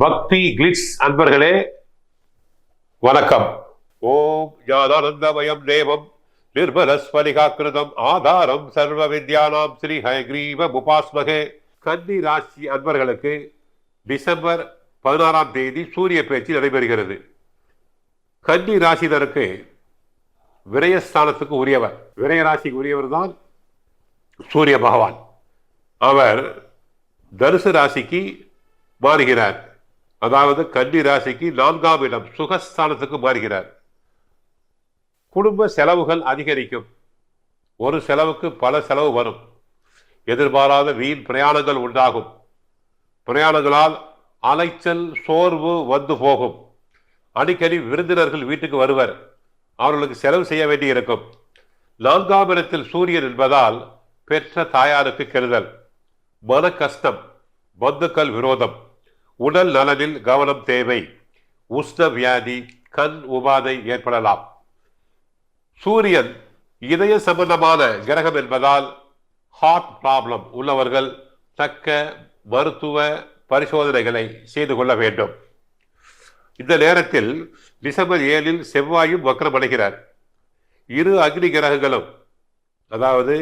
பக்தி கிளிட்ஸ் அன்பர்களே வணக்கம். ஓம் ஞானானந்தமயம் தேவம் நிர்மலஸ்வரிகாக்கிருதம் ஆதாரம் சர்வ வித்யானாம் ஸ்ரீ ஹயக்ரீவ உபாஸ்மகே கன்னி ராசி அன்பர்களுக்கு டிசம்பர் பதினாறாம் தேதி சூரிய பேச்சு நடைபெறுகிறது. கன்னி ராசினருக்கு விரயஸ்தானத்துக்கு உரியவர். விரய ராசிக்கு உரியவர் தான் சூரிய பகவான். அவர் தனுசு ராசிக்கு மாறுகிறார். அதாவது கன்னி ராசிக்கு நான்காம் இடம் சுகஸ்தானத்துக்கு மாறுகிறார். குடும்ப செலவுகள் அதிகரிக்கும். ஒரு செலவுக்கு பல செலவு வரும். எதிர்பாராத வீண் பிரயாணங்கள் உண்டாகும். பிரயாணங்களால் அலைச்சல் சோர்வு வந்து போகும். அடிக்கடி விருந்தினர்கள் வீட்டுக்கு வருவர். அவர்களுக்கு செலவு செய்ய வேண்டியிருக்கும். நான்காம் இடத்தில் சூரியன் என்பதால் பெற்ற தாயாருக்கு கெடுதல். மன கஷ்டம் பந்துக்கள் விரோதம். உடல் நலனில் கவனம் தேவை. உஷ்ண வியாதி கண் உபாதை ஏற்படலாம். சூரியன் இதய சம்பந்தமான கிரகம் என்பதால் ஹார்ட் ப்ராப்ளம் உள்ளவர்கள் தக்க மருத்துவ பரிசோதனைகளை செய்து கொள்ள வேண்டும். இந்த நேரத்தில் டிசம்பர் ஏழில் செவ்வாயும் வக்கரமடைகிறார் இரு அக்னி கிரகங்களும் அதாவது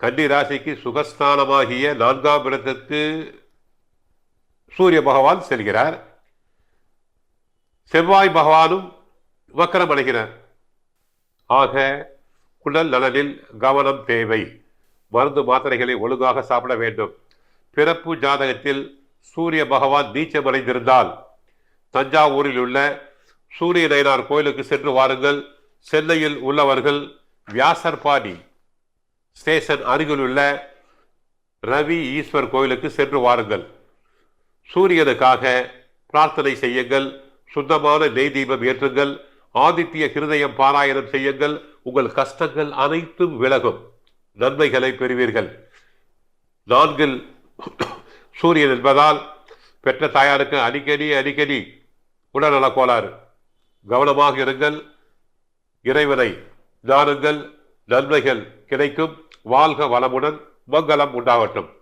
கன்னி ராசிக்கு சுகஸ்தானமாகிய நான்காம் இடத்திற்கு சூரிய பகவான் செல்கிறார். செவ்வாய் பகவானும் வக்கரம் அடைகிறார். ஆக குடல் நலனில் கவனம் தேவை. மருந்து மாத்திரைகளை ஒழுங்காக சாப்பிட வேண்டும். பிறப்பு ஜாதகத்தில் சூரிய பகவான் நீச்சமடைந்திருந்தால் தஞ்சாவூரில் உள்ள சூரிய நயனார் கோயிலுக்கு சென்று வாருங்கள். சென்னையில் உள்ளவர்கள் வியாசர்பாடி ஸ்டேஷன் அருகிலுள்ள ரவி ஈஸ்வர் கோயிலுக்கு சென்று வாருங்கள். சூரியனுக்காக பிரார்த்தனை செய்யுங்கள். சுத்தமான நெய் தீபம் ஏற்றுங்கள். ஆதித்ய ஹிருதயம் பாராயணம் செய்யுங்கள். உங்கள் கஷ்டங்கள் அனைத்தும் விலகும். நன்மைகளை பெறுவீர்கள். நான்கில் சூரியன் என்பதால் பெற்ற தாயாருக்கு அடிக்கடி அடிக்கடி உடல்நலக் கோளாறு. கவனமாக இருங்கள். இறைவனை நாடுங்கள். நன்மைகள் கிடைக்கும். வாழ்க வளமுடன் மங்களம் உண்டாகட்டும்.